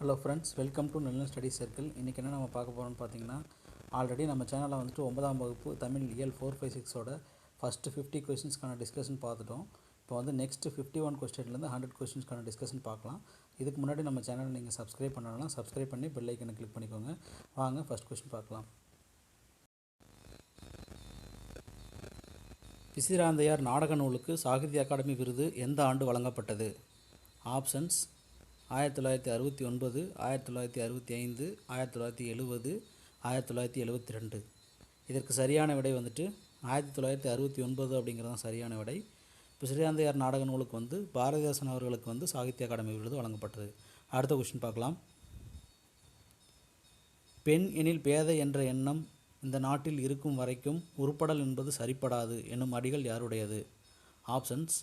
Hello friends welcome to நல்ல study circle இன்றைக்கி என்ன நம்ம பார்க்க போகிறோம்னு பார்த்தீங்கன்னா ஆல்ரெடி நம்ம சேனலில் வந்துட்டு ஒன்பதாம் வகுப்பு தமிழ் இயல் ஃபோர் ஃபைவ் சிக்ஸோட ஃபஸ்ட்டு ஃபிஃப்டி கொஸ்டின்ஸ்க்கான டிஸ்கஷன் பார்த்துட்டோம். இப்போ வந்து நெக்ஸ்ட் ஃபிஃப்டி ஒன் கொஸ்டின்லேருந்து ஹண்ட்ரட் கொஸ்டின்ஸ்க்கான டிஸ்கஷன் பார்க்கலாம். இதுக்கு முன்னாடி நம்ம சேனலை நீங்கள் சப்ஸ்கிரைப் பண்ணலாம் சப்ஸ்கிரைப் பண்ணி பெல் ஐக்கனை கிளிக் பண்ணிக்கோங்க. வாங்க ஃபஸ்ட் கொஸ்டின் பார்க்கலாம். பிசிராந்தையார் நாடக நூலுக்கு சாகித்ய அகாடமி விருது எந்த ஆண்டு வழங்கப்பட்டது? ஆப்ஷன்ஸ் ஆயிரத்தி தொள்ளாயிரத்தி அறுபத்தி ஒன்பது ஆயிரத்தி தொள்ளாயிரத்தி அறுபத்தி ஐந்து ஆயிரத்தி தொள்ளாயிரத்தி எழுபது ஆயிரத்தி தொள்ளாயிரத்தி எழுபத்தி ரெண்டு இதற்கு சரியான விடை வந்துட்டு ஆயிரத்தி தொள்ளாயிரத்தி அறுபத்தி ஒன்பது அப்படிங்கிறது தான் சரியான விடை. பிசிராந்தையார் நாடக நூலுக்கு வந்து பாரதிதாசன் அவர்களுக்கு வந்து சாகித்ய அகாடமி விருது வழங்கப்பட்டது. அடுத்த கொஸ்டின் பார்க்கலாம். பெண் எனில் பேதை என்ற எண்ணம் இந்த நாட்டில் இருக்கும் வரைக்கும் உருப்படல் என்பது சரிப்படாது என்னும் அடிகள் யாருடையது? ஆப்ஷன்ஸ்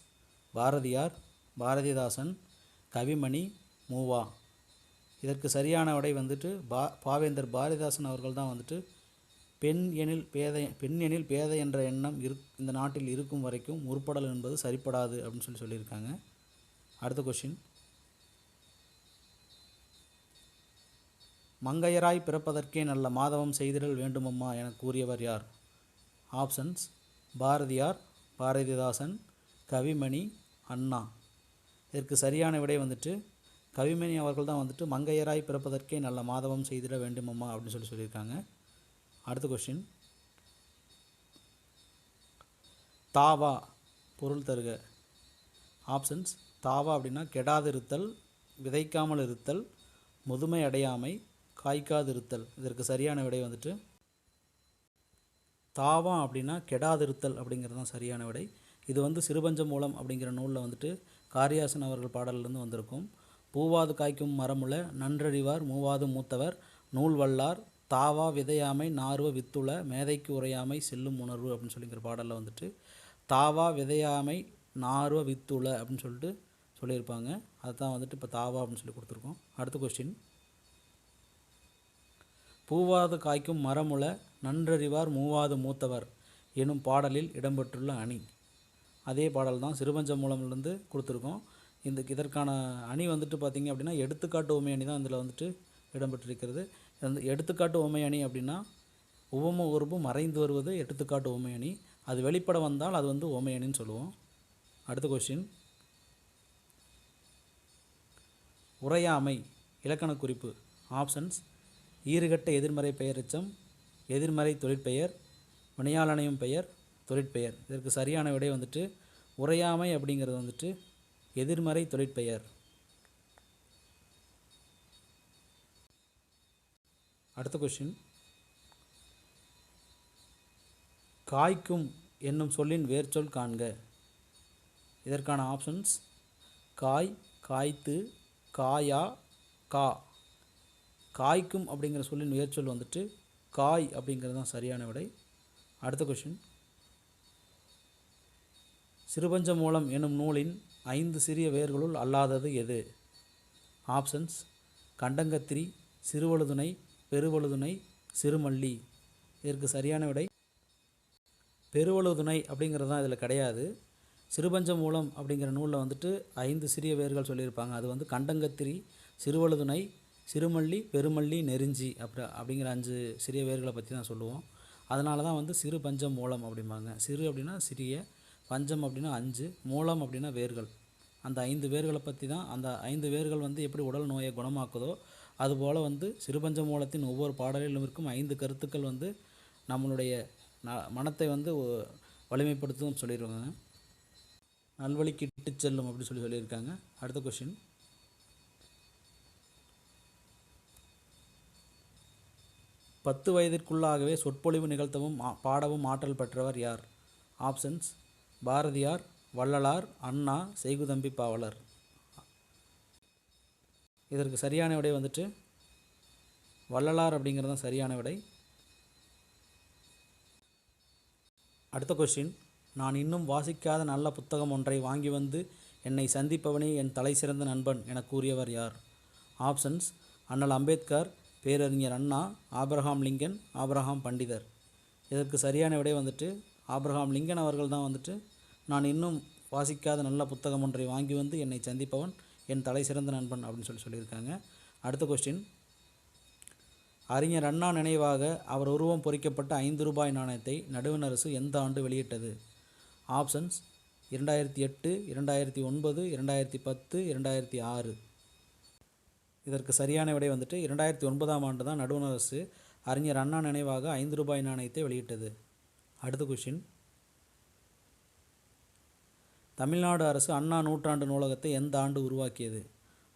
பாரதியார் பாரதிதாசன் கவிமணி மூவா. இதற்கு சரியான விடை வந்துட்டு பா பாவேந்தர் பாரதிதாசன் அவர்கள் தான் வந்துட்டு பெண் எனில் பேதை பெண் எனில் பேதை என்ற எண்ணம் இரு இந்த நாட்டில் இருக்கும் வரைக்கும் முற்படல் என்பது சரிப்படாது அப்படின்னு சொல்லி சொல்லியிருக்காங்க. அடுத்த கொஷின் மங்கையராய் பிறப்பதற்கே நல்ல மாதவம் செய்திடல் வேண்டுமம்மா என கூறியவர் யார்? ஆப்ஷன்ஸ் பாரதியார் பாரதிதாசன் கவிமணி அண்ணா. இதற்கு சரியான விடை வந்துட்டு கவிமணி அவர்கள் தான் வந்துட்டு மங்கையராய் பிறப்பதற்கே நல்ல மாதவம் செய்திட வேண்டுமம்மா அப்படின்னு சொல்லி சொல்லியிருக்காங்க. அடுத்த கொஸ்டின் தாவா பொருள் தருக. ஆப்ஷன்ஸ் தாவா அப்படின்னா கெடாதிருத்தல் விதைக்காமல் இருத்தல் முதுமை அடையாமை காய்க்காதிருத்தல். இதற்கு சரியான விடை வந்துட்டு தாவா அப்படின்னா கெடாதிருத்தல் அப்படிங்கிறது தான் சரியான விடை. இது வந்து சிறுபஞ்ச மூலம் அப்படிங்கிற நூலில் வந்துட்டு காரியாசன் அவர்கள் பாடலிருந்து வந்திருக்கும். பூவாது காய்க்கும் மரமுல நன்றறிவார் மூவாது மூத்தவர் நூல் வல்லார் தாவா விதையாமை நார்வ வித்துள மேதைக்கு உரையாமை செல்லும் உணர்வு அப்படின்னு சொல்லிங்கிற பாடலில் வந்துட்டு தாவா விதையாமை நார்வ வித்துள அப்படின்னு சொல்லிட்டு சொல்லியிருப்பாங்க. அதுதான் வந்துட்டு இப்போ தாவா அப்படின்னு சொல்லி கொடுத்துருக்கோம். அடுத்த கொஸ்டின் பூவாது காய்க்கும் மரமுல நன்றறிவார் மூவாது மூத்தவர் எனும் பாடலில் இடம்பெற்றுள்ள அணி. அதே பாடல் தான் சிறுபஞ்ச மூலம்லேருந்து கொடுத்துருக்கோம். இந்த இதற்கான அணி வந்துட்டு பார்த்திங்க அப்படின்னா எடுத்துக்காட்டு உமை அணி தான் இதில் வந்துட்டு இடம்பெற்றிருக்கிறது. அந்த எடுத்துக்காட்டு உமை அணி அப்படின்னா உவம உருபு மறைந்து வருவது எடுத்துக்காட்டு உமை அணி. அது வெளிப்பட வந்தால் அது வந்து உமை அணின்னு சொல்லுவோம். அடுத்த கொஸ்டின் உரையாமை இலக்கண குறிப்பு. ஆப்ஷன்ஸ் ஈறுகட்ட எதிர்மறை பெயரெச்சம் எதிர்மறை தொழிற்பெயர் வினையாளனையும் பெயர் தொழிற்பெயர். இதற்கு சரியான விடை வந்துட்டு உரையாமை அப்படிங்கிறது வந்துட்டு எதிர்மறை தொழிற்பெயர். அடுத்த கொஷின் காய்க்கும் என்னும் சொல்லின் வேர்ச்சொல் காண்க. இதற்கான ஆப்ஷன்ஸ் காய் காய்த்து காயா கா. காய்க்கும் அப்படிங்கிற சொல்லின் வேர்ச்சொல் வந்துட்டு காய் அப்படிங்கிறது தான் சரியான விடை. அடுத்த கொஷின் சிறுபஞ்ச மூலம் எனும் நூலின் ஐந்து சிறிய வேர்களுள் அல்லாதது எது? ஆப்ஷன்ஸ். கண்டங்கத்திரி சிறுவழுதுணை பெருவழுதுணை சிறுமல்லி. இதற்கு சரியான விடை பெருவழுதுணை அப்படிங்கிறது தான் இதில் கிடையாது. சிறுபஞ்ச மூலம் அப்படிங்கிற நூலில் வந்துட்டு ஐந்து சிறிய வேர்கள் சொல்லியிருப்பாங்க. அது வந்து கண்டங்கத்திரி சிறுவழுதுணை சிறுமல்லி பெருமல்லி நெருஞ்சி அப்படி அப்படிங்கிற அஞ்சு சிறிய வேர்களை பற்றி தான் சொல்லுவோம். அதனால தான் வந்து சிறு பஞ்சம் மூலம் அப்படிம்பாங்க. சிறு அப்படின்னா சிறிய பஞ்சம் அப்படின்னா அஞ்சு மூலம் அப்படின்னா வேர்கள். அந்த ஐந்து வேர்களை பற்றி தான் அந்த ஐந்து வேர்கள் வந்து எப்படி உடல் நோயை குணமாக்குதோ அதுபோல் வந்து சிறுபஞ்ச மூலத்தின் ஒவ்வொரு பாடலிலும் இருக்கும் ஐந்து கருத்துக்கள் வந்து நம்மளுடைய ந மனத்தை வந்து வலிமைப்படுத்தும் சொல்லிடுவாங்க நல்வழிக்கு இட்டு செல்லும் அப்படின்னு சொல்லி சொல்லியிருக்காங்க. அடுத்த கொஷின் பத்து வயதிற்குள்ளாகவே சொற்பொழிவு நிகழ்த்தவும் பாடவும் ஆற்றல் பெற்றவர் யார்? ஆப்ஷன்ஸ் பாரதியார் வள்ளலார் அண்ணா செய்குதம்பி பாவலர். இதற்கு சரியான விடை வந்துட்டு வள்ளலார் அப்படிங்கிறது தான் சரியான விடை. அடுத்த கொஸ்டின் நான் இன்னும் வாசிக்காத நல்ல புத்தகம் ஒன்றை வாங்கி வந்து என்னை சந்திப்பவனே என் தலை சிறந்த நண்பன் என கூறியவர் யார்? ஆப்ஷன்ஸ் அண்ணல் அம்பேத்கர் பேரறிஞர் அண்ணா ஆப்ரஹாம் லிங்கன் ஆப்ரஹாம் பண்டிதர். இதற்கு சரியான விடை வந்துட்டு ஆப்ரஹாம் லிங்கன் அவர்கள் தான் வந்துட்டு நான் இன்னும் வாசிக்காத நல்ல புத்தகம் ஒன்றை வாங்கி வந்து என்னை சந்திப்பவன் என் தலை சிறந்த நண்பன் அப்படின்னு சொல்லி சொல்லியிருக்காங்க. அடுத்த கொஸ்டின் அறிஞர் அண்ணா நினைவாக அவர் உருவம் பொறிக்கப்பட்ட ஐந்து ரூபாய் நாணயத்தை நடுவண் அரசு எந்த ஆண்டு வெளியிட்டது? ஆப்ஷன்ஸ் இரண்டாயிரத்தி எட்டு இரண்டாயிரத்தி ஒன்பது இரண்டாயிரத்தி பத்து இரண்டாயிரத்தி ஆறு. இதற்கு சரியான விடை வந்துட்டு இரண்டாயிரத்தி ஒன்பதாம் ஆண்டு தான் நடுவண் அரசு அறிஞர் அண்ணா நினைவாக ஐந்து ரூபாய் நாணயத்தை வெளியிட்டது. அடுத்த கொஷின் தமிழ்நாடு அரசு அண்ணா நூற்றாண்டு நூலகத்தை எந்த ஆண்டு உருவாக்கியது?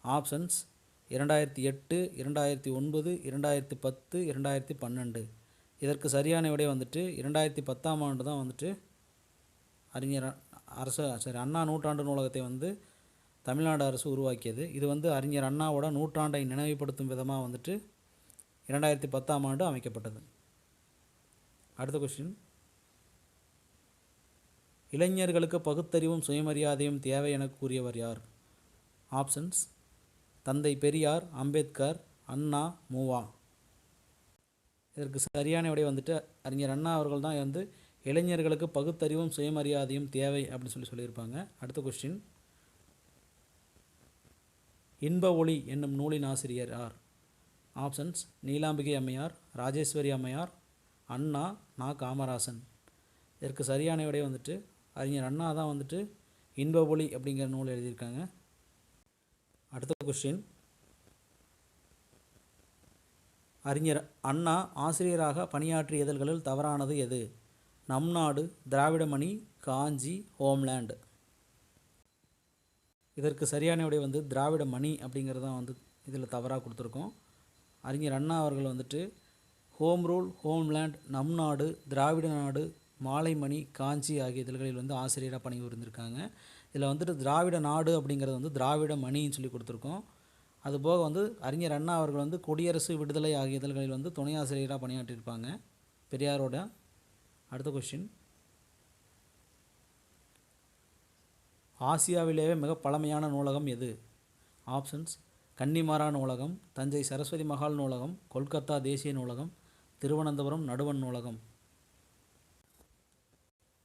ஆப்ஷன்ஸ் இரண்டாயிரத்தி எட்டு இரண்டாயிரத்தி ஒன்பது இரண்டாயிரத்தி பத்து இரண்டாயிரத்தி பன்னெண்டு. இதற்கு சரியான விடை வந்துட்டு இரண்டாயிரத்தி பத்தாம் ஆண்டு தான் வந்துட்டு அறிஞர் அரசு சரி அண்ணா நூற்றாண்டு நூலகத்தை வந்து தமிழ்நாடு அரசு உருவாக்கியது. இது வந்து அறிஞர் அண்ணாவோட நூற்றாண்டை நினைவுபடுத்தும் விதமாக வந்துட்டு இரண்டாயிரத்தி பத்தாம் ஆண்டு அமைக்கப்பட்டது. அடுத்த கொஸ்டின் இளைஞர்களுக்கு பகுத்தறிவும் சுயமரியாதையும் தேவை என கூறியவர் யார்? ஆப்ஷன்ஸ் தந்தை பெரியார் அம்பேத்கர் அண்ணா மூவா. இதற்கு சரியான விடை வந்துட்டு அறிஞர் அண்ணா அவர்கள் தான் வந்து இளைஞர்களுக்கு பகுத்தறிவும் சுயமரியாதையும் தேவை அப்படின்னு சொல்லி சொல்லியிருப்பாங்க. அடுத்த கொஸ்டின் இன்ப ஒளி என்னும் நூலின் ஆசிரியர் யார்? ஆப்ஷன்ஸ் நீலாம்பிகை அம்மையார் ராஜேஸ்வரி அம்மையார் அண்ணா நா. காமராசன். இதற்கு சரியான விடை வந்துட்டு அறிஞர் அண்ணா தான் வந்துட்டு இன்ப ஒளி அப்படிங்கிற நூல் எழுதியிருக்காங்க. அடுத்த கொஸ்டின் அறிஞர் அண்ணா ஆசிரியராக பணியாற்றிய இதழ்களில் தவறானது எது? நம் நாடு திராவிடமணி காஞ்சி ஹோம்லேண்ட். இதற்கு சரியான விடை வந்து திராவிட மணி அப்படிங்கிறது தான் வந்து இதில் தவறாக கொடுத்துருக்கோம். அறிஞர் அண்ணா அவர்கள் வந்துட்டு ஹோம் ரூல் ஹோம்லேண்ட் நம் நாடு திராவிட நாடு மாலைமணி காஞ்சி ஆகிய இதழ்களில் வந்து ஆசிரியராக பணிபுரிந்திருக்காங்க. இதில் வந்துட்டு திராவிட நாடு அப்படிங்கிறது வந்து திராவிட மணின்னு சொல்லி கொடுத்துருக்கோம். அதுபோக வந்து அறிஞர் அண்ணா அவர்கள் வந்து குடியரசு விடுதலை ஆகிய இதழ்களில் வந்து துணை ஆசிரியராக பணியாற்றியிருப்பாங்க. பெரியாரோட அடுத்த கொஸ்டின் ஆசியாவிலேயே மிக பழமையான நூலகம் எது? ஆப்ஷன்ஸ் கன்னிமாரா நூலகம் தஞ்சை சரஸ்வதி மகால் நூலகம் கொல்கத்தா தேசிய நூலகம் திருவனந்தபுரம் நடுவண் நூலகம்.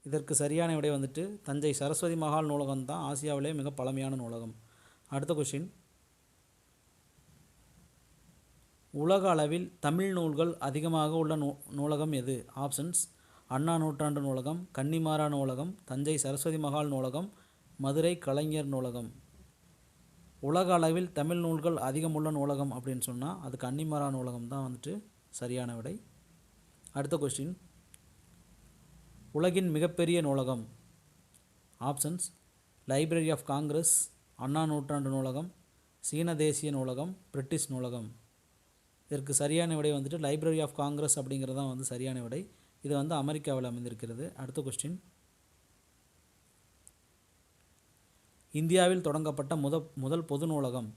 இதற்கு சரியான விடை வந்துட்டு தஞ்சை சரஸ்வதி மகால் நூலகம் தான் ஆசியாவிலே மிக பழமையான நூலகம். அடுத்த கொஷின் உலக அளவில் தமிழ் நூல்கள் அதிகமாக உள்ள நூ நூலகம் எது? ஆப்ஷன்ஸ் அண்ணா நூற்றாண்டு நூலகம் கன்னிமாரா நூலகம் தஞ்சை சரஸ்வதி மகால் நூலகம் மதுரை கலைஞர் நூலகம். உலக அளவில் தமிழ் நூல்கள் அதிகமுள்ள நூலகம் அப்படின்னு சொன்னால் அது கன்னிமாரா நூலகம் தான் வந்துட்டு சரியான விடை. அடுத்த கொஸ்டின் உலகின் மிகப்பெரிய நூலகம். Options library of Congress Anna நூற்றாண்டு நூலகம் சீன தேசிய நூலகம் பிரிட்டிஷ் நூலகம். இதற்கு சரியான விடை வந்துட்டு லைப்ரரி ஆஃப் காங்கிரஸ் அப்படிங்கிறது தான் வந்து சரியான விடை. இது வந்து அமெரிக்காவில் அமைந்திருக்கிறது. அடுத்த கொஸ்டின் இந்தியாவில் தொடங்கப்பட்ட முத முதல் பொது நூலகம்.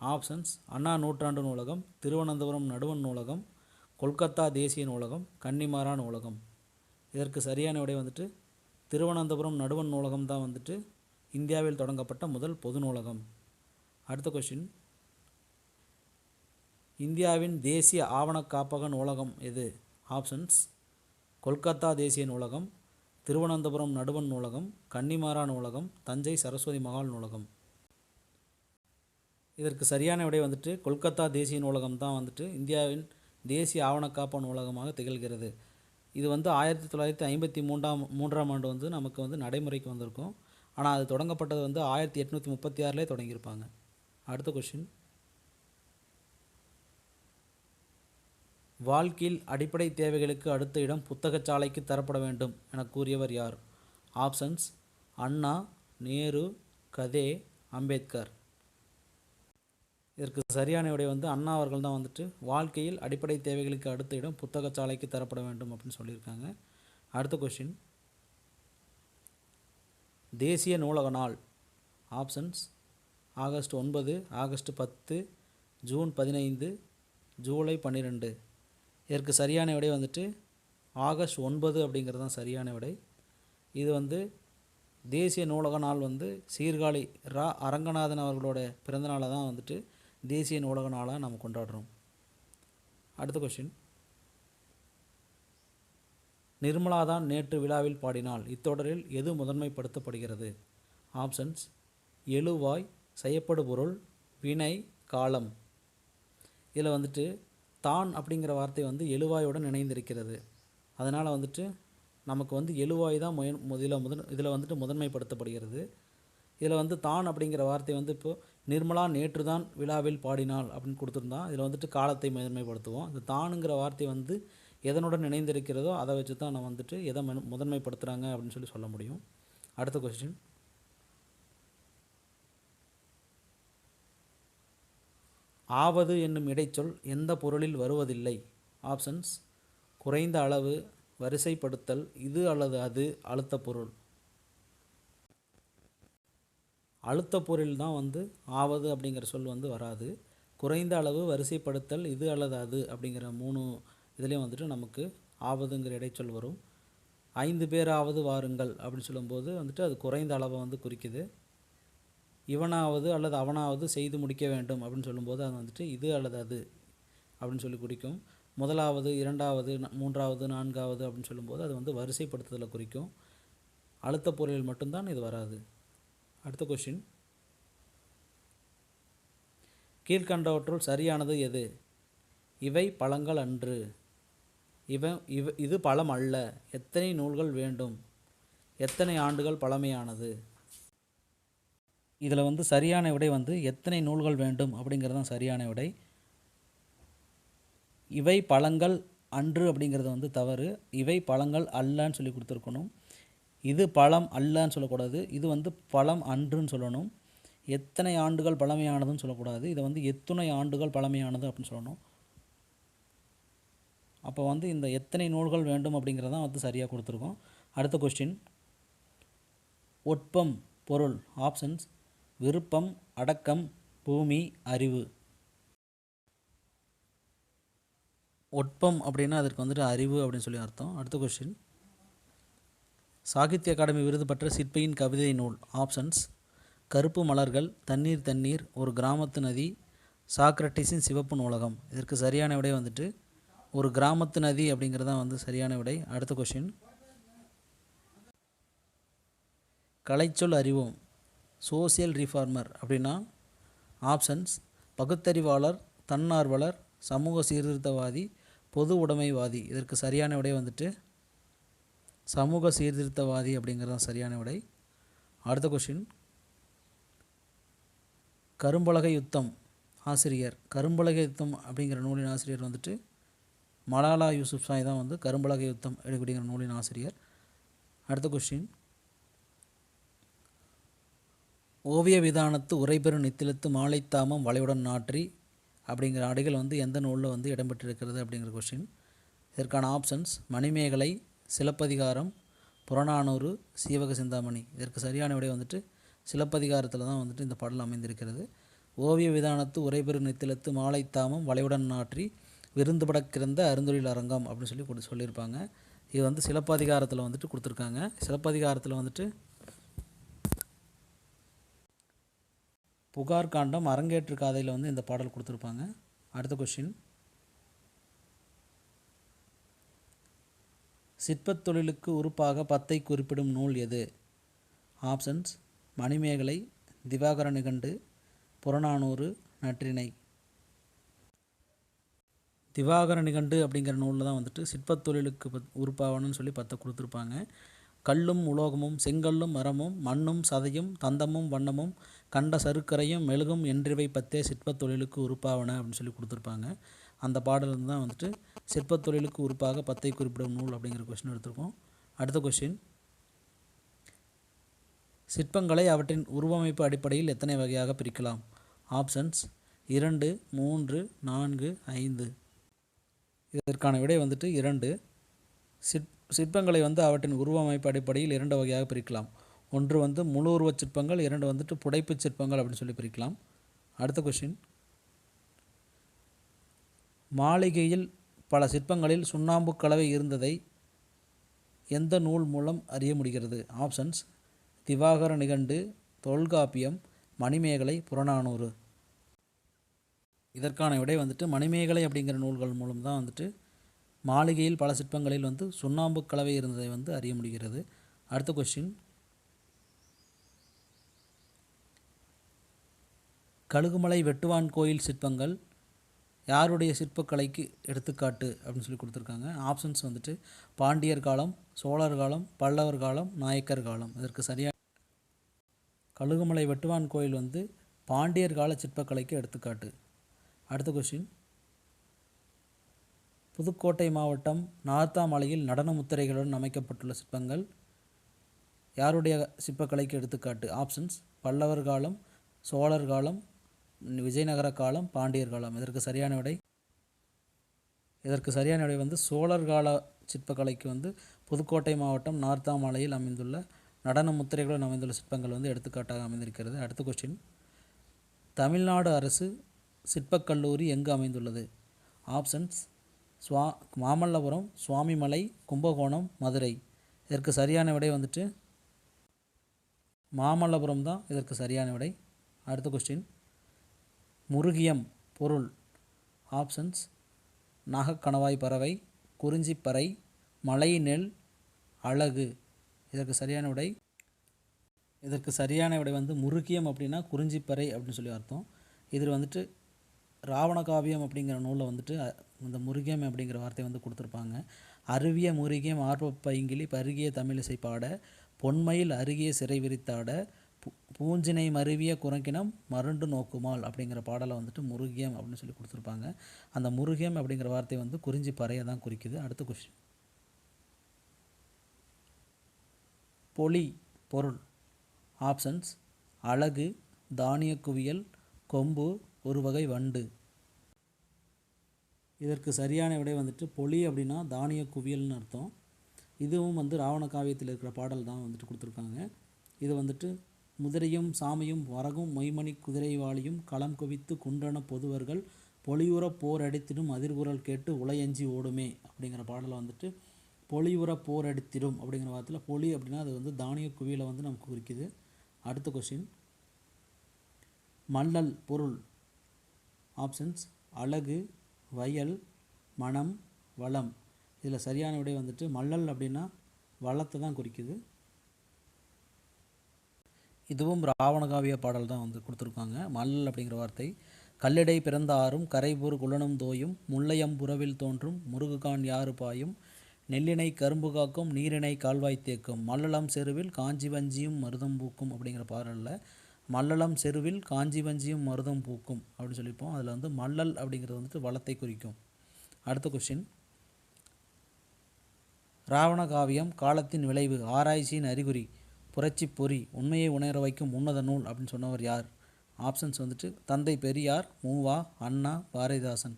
ஆப்ஷன்ஸ் அண்ணா நூற்றாண்டு நூலகம் திருவனந்தபுரம் நடுவண் நூலகம் கொல்கத்தா தேசிய நூலகம் கன்னிமாரா நூலகம். இதற்கு சரியான விடை வந்துட்டு திருவனந்தபுரம் நடுவண் நூலகம் தான் வந்துட்டு இந்தியாவில் தொடங்கப்பட்ட முதல் பொது நூலகம். அடுத்த கொஷின் இந்தியாவின் தேசிய ஆவண காப்பக நூலகம் எது? ஆப்ஷன்ஸ் கொல்கத்தா தேசிய நூலகம் திருவனந்தபுரம் நடுவண் நூலகம் கன்னிமாரா நூலகம் தஞ்சை சரஸ்வதி மகால் நூலகம். இதற்கு சரியான விடை வந்துட்டு கொல்கத்தா தேசிய நூலகம் தான் வந்துட்டு இந்தியாவின் தேசிய ஆவணக்காப்ப நூலகமாக திகழ்கிறது. இது வந்து ஆயிரத்தி தொள்ளாயிரத்தி ஐம்பத்தி மூன்றாம் மூன்றாம் ஆண்டு வந்து நமக்கு வந்து நடைமுறைக்கு வந்திருக்கும். ஆனால் அது தொடங்கப்பட்டது வந்து ஆயிரத்தி எட்நூற்றி முப்பத்தி ஆறுலேயே தொடங்கியிருப்பாங்க. அடுத்த கொஷின் வாழ்க்கையில் அடிப்படை தேவைகளுக்கு அடுத்த இடம் புத்தகச்சாலைக்கு தரப்பட வேண்டும் என கூறியவர் யார்? Options Anna Nehru Goethe Ambedkar. இதற்கு சரியான விடை வந்து அண்ணா அவர்கள் தான் வந்துட்டு வாழ்க்கையில் அடிப்படை தேவைகளுக்கு அடுத்த இடம் புத்தகச்சாலைக்கு தரப்பட வேண்டும் அப்படின்னு சொல்லியிருக்காங்க. அடுத்த கொஷின் தேசிய நூலக நாள். ஆப்ஷன்ஸ் ஆகஸ்ட் ஒன்பது ஆகஸ்ட் பத்து ஜூன் பதினைந்து ஜூலை பன்னிரெண்டு. இதற்கு சரியான விடை வந்துட்டு ஆகஸ்ட் ஒன்பது அப்படிங்கிறது தான் சரியான விடை இது வந்து தேசிய நூலக நாள் வந்து சீர்காழி ரா அரங்கநாதன் அவர்களோட பிறந்தநாளை தான் வந்துட்டு தேசிய நூலக நாளாக நம்ம கொண்டாடுறோம். அடுத்த கொஷின் நிர்மலா தான் நேற்று விழாவில் பாடினாள். இத்தொடரில் எது முதன்மைப்படுத்தப்படுகிறது? ஆப்ஷன்ஸ் எழுவாய் செய்யப்படு பொருள் வினை காலம். இதில் வந்துட்டு தான் அப்படிங்கிற வார்த்தை வந்து எழுவாயுடன் இணைந்திருக்கிறது. அதனால் வந்துட்டு நமக்கு வந்து எழுவாய் தான் முயன் இதில் முதன் இதில் வந்துட்டு முதன்மைப்படுத்தப்படுகிறது. இதில் வந்து தான் அப்படிங்கிற வார்த்தை வந்து இப்போது நிர்மலா நேற்று தான் விழாவில் பாடினாள் அப்படின்னு கொடுத்துருந்தா இதில் வந்துட்டு காலத்தை முதன்மைப்படுத்துவோம் இந்த தானுங்கிற வார்த்தை வந்து எதனுடன் இணைந்திருக்கிறதோ அதை வச்சு தான் நம்ம வந்துட்டு எதை மனு- முதன்மைப்படுத்துகிறாங்க அப்படின்னு சொல்லி சொல்ல முடியும். அடுத்த கொஸ்டின் ஆவது என்னும் இடைச்சொல் எந்த பொருளில் வருவதில்லை? ஆப்ஷன்ஸ் குறைந்த அளவு வரிசைப்படுத்தல் இது அல்லது அது அழுத்த பொருள். அழுத்த பொருள் தான் வந்து ஆவது அப்படிங்கிற சொல் வந்து வராது. குறைந்த அளவு வரிசைப்படுத்தல் இது அல்லது அது அப்படிங்கிற மூணு இதுலேயும் வந்துட்டு நமக்கு ஆவதுங்கிற இடைச்சொல் வரும். ஐந்து பேராவது வாருங்கள் அப்படின்னு சொல்லும்போது வந்துட்டு அது குறைந்த அளவை வந்து குறிக்குது. இவனாவது அல்லது அவனாவது செய்து முடிக்க வேண்டும் அப்படின்னு சொல்லும்போது அது வந்துட்டு இது அல்லது அது அப்படின்னு சொல்லி குறிக்கும். முதலாவது இரண்டாவது மூன்றாவது நான்காவது அப்படின்னு சொல்லும்போது அது வந்து வரிசைப்படுத்துதலை குறிக்கும். அழுத்த பொருளில் மட்டும்தான் இது வராது. அடுத்த கொஷின் கீழ்கண்டவற்றுள் சரியானது எது? இவை பழங்கள் அன்று. இவன் இவ இது பழம் அல்ல. எத்தனை நூல்கள் வேண்டும்? எத்தனை ஆண்டுகள் பழமையானது? இதில் வந்து சரியான விடை வந்து எத்தனை நூல்கள் வேண்டும் அப்படிங்கிறது தான் சரியான விடை. இவை பழங்கள் அன்று அப்படிங்கிறது வந்து தவறு. இவை பழங்கள் அல்லன்னு சொல்லி கொடுத்துருக்கணும். இது பழம் அல்லன்னு சொல்லக்கூடாது. இது வந்து பழம் அன்றுன்னு சொல்லணும். எத்தனை ஆண்டுகள் பழமையானதுன்னு சொல்லக்கூடாது. இதை வந்து எத்துணை ஆண்டுகள் பழமையானது அப்படின்னு சொல்லணும். அப்போ வந்து இந்த எத்தனை நூல்கள் வேண்டும் அப்படிங்கிறதான் வந்து சரியாக கொடுத்துருக்கோம். அடுத்த கொஸ்டின் ஒட்பம் பொருள் ஆப்ஷன்ஸ் விருப்பம் அடக்கம் பூமி அறிவு. ஒட்பம் அப்படின்னா அதற்கு வந்துட்டு அறிவு அப்படின்னு சொல்லி அர்த்தம். அடுத்த கொஸ்டின் சாகித்ய அகாடமி விருது பெற்ற சிற்பியின் கவிதை நூல் ஆப்ஷன்ஸ். கருப்பு மலர்கள் தண்ணீர் தண்ணீர் ஒரு கிராமத்து நதி சாக்ரட்டிஸின் சிவப்பு நூலகம். இதற்கு சரியான விடை வந்துட்டு ஒரு கிராமத்து நதி அப்படிங்கிறது தான் வந்து சரியான விடை. அடுத்த கொஷின் கலைச்சொல் அறிவோம் சோசியல் ரிஃபார்மர் அப்படின்னா ஆப்ஷன்ஸ். பகுத்தறிவாளர் தன்னார்வலர் சமூக சீர்திருத்தவாதி பொது உடைமைவாதி. இதற்கு சரியான விடை வந்துட்டு சமூக சீர்திருத்தவாதி அப்படிங்கிறது தான் சரியான விடை. அடுத்த கொஷின் கரும்பலகை யுத்தம் ஆசிரியர். கரும்பலகை யுத்தம் அப்படிங்கிற நூலின் ஆசிரியர் வந்துட்டு மலாலா யூசுப் சாய் தான் வந்து கரும்பலகை யுத்தம் அப்படிங்கிற நூலின் ஆசிரியர். அடுத்த கொஸ்டின் ஓவிய விதானத்து உரைபெறும் நித்திலத்து மாலைத்தாமம் வலையுடன் நாற்றி அப்படிங்கிற அடிகள் வந்து எந்த நூலில் வந்து இடம்பெற்றிருக்கிறது அப்படிங்கிற கொஸ்டின் இதற்கான ஆப்ஷன்ஸ் மணிமேகலை சிலப்பதிகாரம் புறநானூறு சீவக சிந்தாமணி. இதற்கு சரியான விடை வந்துட்டு சிலப்பதிகாரத்தில் தான் வந்துட்டு இந்த பாடல் அமைந்திருக்கிறது. ஓவிய விதானத்து உரைபெறும் நித்திலத்து மாலைத்தாமம் வளைவுடன் நாற்றி விருந்துபட கிறந்த அருந்தொழில் அரங்கம் அப்படின்னு சொல்லி கொடு சொல்லியிருப்பாங்க. இது வந்து சிலப்பதிகாரத்தில் வந்துட்டு கொடுத்துருக்காங்க. சிலப்பதிகாரத்தில் வந்துட்டு புகார் காண்டம் அரங்கேற்று காதையில் வந்து இந்த பாடல் கொடுத்துருப்பாங்க. அடுத்த கொஷின் சிற்பத் தொழிலுக்கு உறுப்பாக பத்தை குறிப்பிடும் நூல் எது? ஆப்ஷன்ஸ் மணிமேகலை திவாகர நிகண்டு புறநானூறு நற்றிணை. திவாகர நிகண்டு அப்படிங்கிற நூலில் தான் வந்துட்டு சிற்பத் தொழிலுக்கு பத் உறுப்பாகணும்னு சொல்லி பத்தை கொடுத்துருப்பாங்க. கல்லும் உலோகமும் செங்கல்லும் மரமும் மண்ணும் சதையும் தந்தமும் வண்ணமும் கண்ட சருக்கரையும் மெழுகும் என்றிவை பத்தே சிற்பத் தொழிலுக்கு உறுப்பாவன அப்படின்னு சொல்லி கொடுத்துருப்பாங்க. அந்த பாடல் தான் வந்துட்டு சிற்பத் தொழிலுக்கு உறுப்பாக பத்தை குறிப்பிடும் நூல் அப்படிங்கிற கொஸ்டின் எடுத்திருக்கோம். அடுத்த கொஸ்டின் சிற்பங்களை அவற்றின் உருவமைப்பு அடிப்படையில் எத்தனை வகையாக பிரிக்கலாம்? ஆப்ஷன்ஸ் இரண்டு மூன்று நான்கு ஐந்து. இதற்கான விடை வந்துட்டு இரண்டு. சிற் சிற்பங்களை வந்து அவற்றின் உருவமைப்பு அடிப்படையில் இரண்டு வகையாக பிரிக்கலாம். ஒன்று வந்து முழு உருவச் சிற்பங்கள் இரண்டு வந்துட்டு புடைப்புச் சிற்பங்கள் அப்படின்னு சொல்லி பிரிக்கலாம். அடுத்த கொஷின் மாளிகையில் பல சிற்பங்களில் சுண்ணாம்பு கலவை இருந்ததை எந்த நூல் மூலம் அறிய முடிகிறது? ஆப்ஷன்ஸ். திவாகர நிகண்டு தொல்காப்பியம் மணிமேகலை புறநானூறு. இதற்கான விடை வந்துட்டு மணிமேகலை அப்படிங்கிற நூல்கள் மூலம் தான் வந்துட்டு மாளிகையில் பல சிற்பங்களில் வந்து சுண்ணாம்பு கலவை இருந்ததை வந்து அறிய முடிகிறது. அடுத்த கொஸ்டின் கழுகுமலை வெட்டுவான் கோயில் சிற்பங்கள் யாருடைய சிற்பக்கலைக்கு எடுத்துக்காட்டு அப்படின்னு சொல்லி கொடுத்துருக்காங்க. ஆப்ஷன்ஸ் வந்துட்டு பாண்டியர் காலம் சோழர் காலம் பல்லவர் காலம் நாயக்கர் காலம். இதற்கு சரியாக கழுகுமலை வெட்டுவான் கோயில் வந்து பாண்டியர் கால சிற்பக்கலைக்கு எடுத்துக்காட்டு. அடுத்த கொஸ்டின் புதுக்கோட்டை மாவட்டம் நார்த்தாமலையில் நடன முத்திரைகளுடன் அமைக்கப்பட்டுள்ள சிற்பங்கள். யாருடைய சிற்பக்கலைக்கு எடுத்துக்காட்டு? ஆப்ஷன்ஸ் பல்லவர் காலம் சோழர் காலம் விஜயநகர காலம் பாண்டியர் காலம். இதற்கு சரியான விடை இதற்கு சரியான விடை வந்து சோழர் கால சிற்பக்கலைக்கு வந்து புதுக்கோட்டை மாவட்டம் நார்த்தாமலையில் அமைந்துள்ள நடன முத்திரைகளுடன் அமைந்துள்ள சிற்பங்கள் வந்து எடுத்துக்காட்டாக அமைந்திருக்கிறது. அடுத்த கொஸ்டின் தமிழ்நாடு அரசு சிற்பக்கல்லூரி எங்கு அமைந்துள்ளது? ஆப்ஷன்ஸ் சுவா மாமல்லபுரம் சுவாமிமலை கும்பகோணம் மதுரை. இதற்கு சரியான விடை வந்துட்டு மாமல்லபுரம் தான். இதற்கு சரியான விடை. அடுத்த கொஸ்டின் முருகியம் பொருள். ஆப்ஷன்ஸ். நாகக்கணவாய் பறவை குறிஞ்சிப்பறை மலை நெல் அழகு. இதற்கு சரியான விடை இதற்கு சரியான விடை வந்து முருகியம் அப்படின்னா குறிஞ்சிப்பறை அப்படின்னு சொல்லி அர்த்தம். இதில் வந்துட்டு ராவண காவியம் அப்படிங்கிற நூலில் வந்துட்டு இந்த முருகியம் அப்படிங்கிற வார்த்தை வந்து கொடுத்துருப்பாங்க. அருவிய முருகியம் ஆர்வ பைங்கிலி பருகிய தமிழிசை பாட பொன்மையில் அருகிய சிறை விரித்தாட பூஞ்சினை மருவிய குரங்கினம் மருண்டு நோக்குமாள் அப்படிங்கிற பாடலை வந்துட்டு முருகியம் அப்படின்னு சொல்லி கொடுத்துருப்பாங்க. அந்த முருகியம் அப்படிங்கிற வார்த்தை வந்து குறிஞ்சி பறையை தான் குறிக்குது. அடுத்த கொஸ்டின் பொலி பொருள் ஆப்ஷன்ஸ் அழகு தானிய குவியல் கொம்பு ஒரு வகை வண்டு. இதற்கு சரியான விடை வந்துட்டு பொலி அப்படின்னா தானிய குவியல்னு அர்த்தம். இதுவும் வந்து ராவண காவியத்தில் இருக்கிற பாடல் தான் வந்துட்டு கொடுத்துருக்காங்க. இது வந்துட்டு முதிரையும் சாமியும் வரகும் மொய்மணி குதிரைவாளியும் களம் குவித்து குன்றன பொதுவர்கள் பொலியுற போர் அடித்திடும் அதிர்குரல் கேட்டு உலையஞ்சி ஓடுமே அப்படிங்கிற பாடலை வந்துட்டு பொலியுற போர் அடித்திடும் அப்படிங்கிற வார்த்தையில் பொலி அப்படின்னா அது வந்து தானிய குவியில் வந்து நமக்கு குறிக்குது. அடுத்த கொஷின் மல்லல் பொருள் ஆப்ஷன்ஸ் அழகு வயல் மனம் வளம். இதில் சரியான விடை வந்துட்டு மல்லல் அப்படின்னா வளத்தை தான் குறிக்குது. இதுவும் ராவணகாவிய பாடல் தான் வந்து கொடுத்துருக்காங்க. மல்லல் அப்படிங்கிற வார்த்தை. கல்லிடை பிறந்த ஆறும் கரைபூர் குலனும் தோயும் முல்லையம்புறவில் தோன்றும் முருகுகான் யாறு பாயும் நெல்லினை கரும்பு காக்கும் நீரினை கால்வாய் தேக்கும் மல்லலம் செருவில் காஞ்சி வஞ்சியும் மருதம் பூக்கும் அப்படிங்கிற பாடலில் மல்லலம் செருவில் காஞ்சி வஞ்சியும் மருதம் பூக்கும் அப்படின்னு சொல்லிப்போம். அதில் வந்து மல்லல் அப்படிங்கிறது வந்துட்டு வளத்தை குறிக்கும். அடுத்த கொஸ்டின் ராவண காவியம் காலத்தின் விளைவு ஆராய்ச்சியின் அறிகுறி. புரட்சி பொறி உண்மையை உணர வைக்கும் உன்னத நூல் அப்படின்னு சொன்னவர் யார்? ஆப்ஷன்ஸ் வந்துட்டு தந்தை பெரியார் மூவா அண்ணா பாரதிதாசன்.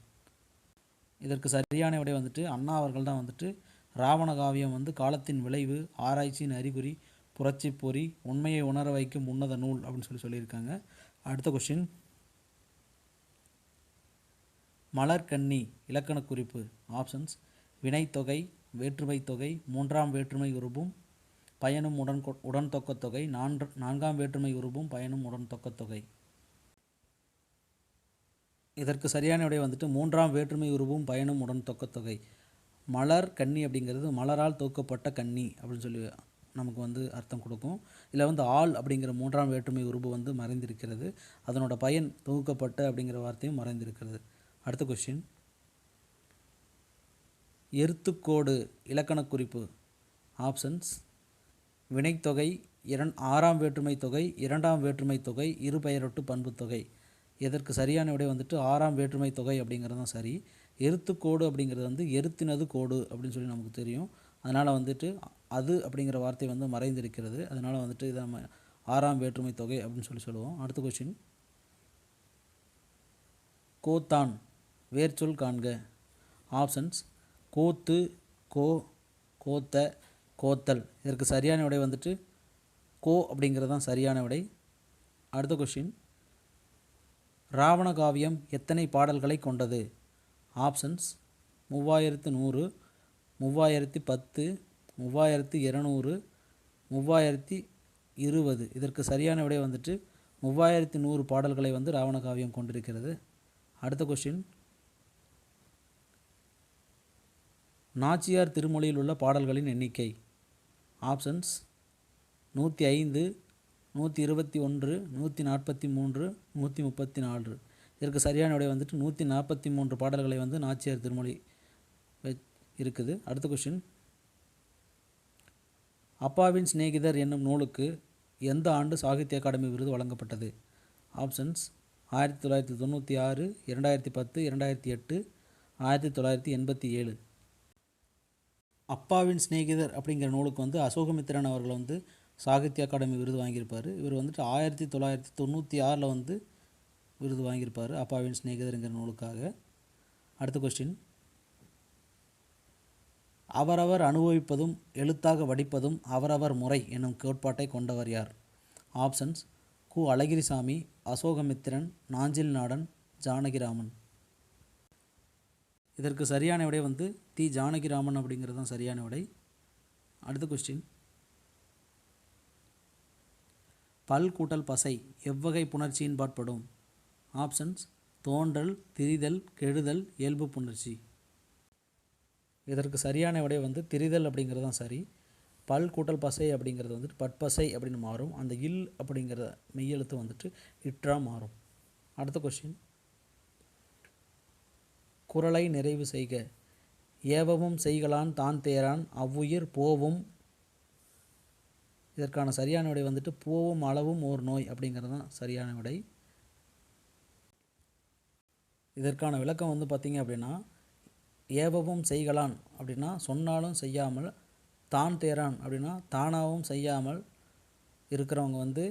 இதற்கு சரியான விடை வந்துட்டு அண்ணா அவர்கள் தான் வந்துட்டு ராவண காவியம் வந்து காலத்தின் விளைவு ஆராய்ச்சியின் அறிகுறி புரட்சி பொறி உண்மையை உணர வைக்கும் உன்னத நூல் அப்படின்னு சொல்லி சொல்லியிருக்காங்க. அடுத்த கொஷின் மலர்கண்ணி இலக்கண குறிப்பு. ஆப்ஷன்ஸ் வினைத்தொகை வேற்றுமை தொகை மூன்றாம் வேற்றுமை உருபும் பயனும் உடன் கொ- உடன் தொக்கத்தொகை நான்கு நான்காம் வேற்றுமை உருவும் பயனும் உடன் தொக்கத் தொகை. இதற்கு சரியான விடை வந்துட்டு மூன்றாம் வேற்றுமை உருவும் பயனும் உடன் தொக்கத் தொகை. மலர் கன்னி அப்படிங்கிறது மலரால் தோக்கப்பட்ட கன்னி அப்படின்னு சொல்லி நமக்கு வந்து அர்த்தம் கொடுக்கும். இதில் வந்து ஆள் அப்படிங்கிற மூன்றாம் வேற்றுமை உருவு வந்து மறைந்திருக்கிறது. அதனோட பயன் தொகுக்கப்பட்ட அப்படிங்கிற வார்த்தையும் மறைந்திருக்கிறது. அடுத்த கொஸ்டின் எருத்துக்கோடு இலக்கண குறிப்பு. ஆப்ஷன்ஸ் வினைத்தொகை இரண் ஆறாம் வேற்றுமை தொகை இரண்டாம் வேற்றுமை தொகை இரு பெயரொட்டு பண்புத் தொகை. இதற்கு சரியான விடை வந்துட்டு ஆறாம் வேற்றுமை தொகை அப்படிங்கிறது தான் சரி எருத்துக்கோடு அப்படிங்கிறது வந்து எருத்தினது கோடு அப்படின்னு சொல்லி நமக்கு தெரியும். அதனால் வந்துட்டு அது அப்படிங்கிற வார்த்தை வந்து மறைந்திருக்கிறது. அதனால் வந்துட்டு இதை நம்ம ஆறாம் வேற்றுமை தொகை அப்படின்னு சொல்லி சொல்லுவோம். அடுத்த கொஸ்டின் கோத்தான் வேர்ச்சொல் காண்க. ஆப்ஷன்ஸ் கோத்து கோ கோத்த கோத்தல். இதற்கு சரியான விடை வந்துட்டு கோ அப்படிங்கிறது தான் சரியான விடை. அடுத்த கொஷின் ராவண காவியம் எத்தனை பாடல்களை கொண்டது? ஆப்ஷன்ஸ் மூவாயிரத்து நூறு மூவாயிரத்தி பத்து மூவாயிரத்து இரநூறு மூவாயிரத்தி இருபது. இதற்கு சரியான விடை வந்துட்டு மூவாயிரத்தி நூறு பாடல்களை வந்து ராவண காவியம் கொண்டிருக்கிறது. அடுத்த கொஸ்டின் நாச்சியார் திருமொழியில் உள்ள பாடல்களின் எண்ணிக்கை. ஆப்ஷன்ஸ் நூற்றி ஐந்து நூற்றி இருபத்தி ஒன்று நூற்றி நாற்பத்தி மூன்று நூற்றி முப்பத்தி நாலு இதற்கு சரியான விடை வந்துட்டு நூற்றி நாற்பத்தி மூன்று பாடல்களை வந்து நாச்சியார் திருமொழி இருக்குது. அடுத்த கொஷின் அப்பாவின் சிநேகிதர் என்னும் நூலுக்கு எந்த ஆண்டு சாகித்ய அகாடமி விருது வழங்கப்பட்டது? ஆப்ஷன்ஸ் ஆயிரத்தி தொள்ளாயிரத்தி தொண்ணூற்றி ஆறு இரண்டாயிரத்தி பத்து இரண்டாயிரத்தி எட்டு ஆயிரத்தி தொள்ளாயிரத்தி எண்பத்தி ஏழு. அப்பாவின் சிநேகிதர் அப்படிங்கிற நூலுக்கு வந்து அசோகமித்திரன் அவர்கள் வந்து சாகித்ய அகாடமி விருது வாங்கியிருப்பார். இவர் வந்துட்டு ஆயிரத்தி தொள்ளாயிரத்தி தொண்ணூற்றி ஆறில் வந்து விருது வாங்கியிருப்பார் அப்பாவின் சிநேகிதருங்கிற நூலுக்காக. அடுத்த கொஸ்டின் அவரவர் அனுபவிப்பதும் எழுத்தாக வடிப்பதும் அவரவர் முறை என்னும் கோட்பாட்டை கொண்டவர் யார்? ஆப்ஷன்ஸ் கு அழகிரிசாமி அசோகமித்திரன் நாஞ்சில் நாடன் ஜானகிராமன். இதற்கு சரியான விடை வந்து தி ஜானகிராமன் அப்படிங்கிறது தான் சரியான விடை. அடுத்த கொஸ்டின் பல் கூட்டல் பசை எவ்வகை புணர்ச்சியின் பாட்படும் ஆப்ஷன்ஸ் தோன்றல் திரிதல் கெடுதல் இயல்பு புணர்ச்சி. இதற்கு சரியான விடை வந்து திரிதல் அப்படிங்கிறது தான் சரி. பல் கூட்டல் பசை அப்படிங்கிறது வந்துட்டு பட்பசை அப்படின்னு மாறும். அந்த இல் அப்படிங்கிற மெய்யெழுத்து வந்துட்டு இற்றா மாறும். அடுத்த கொஸ்டின் குறளை நிறைவு செய்க. ஏவவும் செய்கலான் தான் தேரான். அவ்வுயிர் போவும். இதற்கான சரியான விடை வந்துட்டு போவும் அளவும் ஓர் நோய் அப்படிங்கிறது தான் சரியான விடை. இதற்கான விளக்கம் வந்து பார்த்திங்க அப்படின்னா ஏவவும் செய்கலான் அப்படின்னா சொன்னாலும் செய்யாமல் தான் தேரான் அப்படின்னா தானாகவும் செய்யாமல் இருக்கிறவங்க வந்து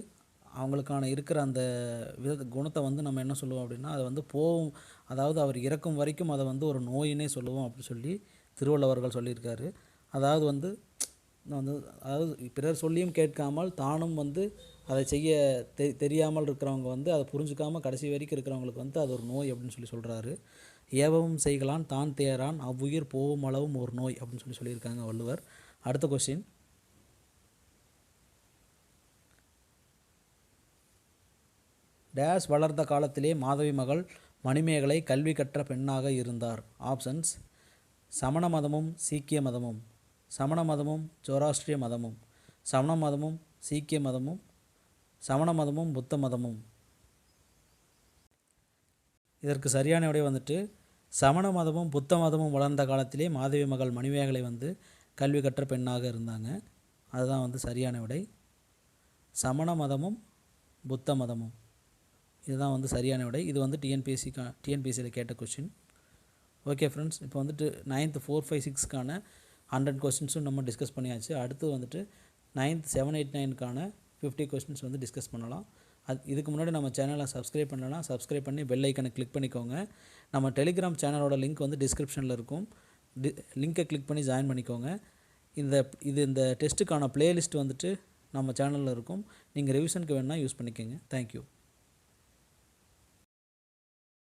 அவங்களுக்கான இருக்கிற அந்த வித குணத்தை வந்து நம்ம என்ன சொல்லுவோம் அப்படின்னா அதை வந்து போவும் அதாவது அவர் இறக்கும் வரைக்கும் அதை வந்து ஒரு நோயினே சொல்லுவோம் அப்படின்னு சொல்லி திருவள்ளுவர்கள் சொல்லியிருக்காரு. அதாவது வந்து வந்து அதாவது பிறர் சொல்லியும் கேட்காமல் தானும் வந்து அதை செய்ய தெ தெரியாமல் இருக்கிறவங்க வந்து அதை புரிஞ்சுக்காமல் கடைசி வரைக்கும் இருக்கிறவங்களுக்கு வந்து அது ஒரு நோய் அப்படின்னு சொல்லி சொல்கிறாரு ஏவவும் செய்கலான் தான் தேரான் அவ்வுயிர் போவும் அளவும் ஒரு நோய் அப்படின்னு சொல்லி சொல்லியிருக்காங்க வள்ளுவர். அடுத்த கொஸ்டின் டேஸ் வளர்ந்த காலத்திலே மாதவி மகள் மணிமேகலை கல்வி கற்ற பெண்ணாக இருந்தார். ஆப்ஷன்ஸ் சமண மதமும் சீக்கிய மதமும் சமண மதமும் ஜோராஸ்ட்ரிய மதமும் சமண மதமும் சீக்கிய மதமும் சமண மதமும் புத்த மதமும். இதற்கு சரியான விடை வந்துட்டு சமண மதமும் புத்த மதமும் வளர்ந்த காலத்திலே மாதவி மகள் மணிமேகலை வந்து கல்வி கற்ற பெண்ணாக இருந்தாங்க. அதுதான் வந்து சரியான விடை. சமண மதமும் புத்த மதமும். இதுதான் வந்து சரியான விடை. இது வந்து டிஎன்பிஎஸ்சி டிஎன்பிஎஸ்சியில் கேட்ட கொஷின் ஓகே ஃப்ரெண்ட்ஸ் இப்போ வந்துட்டு நைன்த்து ஃபோர் ஃபைவ் சிக்ஸ்க்கான ஹண்ட்ரட் கொஸ்டின்ஸும் நம்ம டிஸ்கஸ் பண்ணியாச்சு. அடுத்து வந்துட்டு நைன்த் செவன் எயிட் நைனுக்கான ஃபிஃப்டி கொஸ்டின்ஸ் வந்து டிஸ்கஸ் பண்ணலாம். அது இதுக்கு முன்னாடி நம்ம சேனலை சப்ஸ்கிரைப் பண்ணலாம் சப்ஸ்கிரைப் பண்ணி பெல் ஐக்கனை கிளிக் பண்ணிக்கோங்க. நம்ம டெலிகிராம் சேனலோட லிங்க் வந்து டிஸ்கிரிப்ஷனில் இருக்கும். டி லிங்கை கிளிக் பண்ணி ஜாயின் பண்ணிக்கோங்க. இந்த இது இந்த டெஸ்ட்டுக்கான ப்ளேலிஸ்ட் வந்துட்டு நம்ம சேனலில் இருக்கும். நீங்கள் ரிவிஷனுக்கு வேணால் யூஸ் பண்ணிக்கோங்க. தேங்க்யூ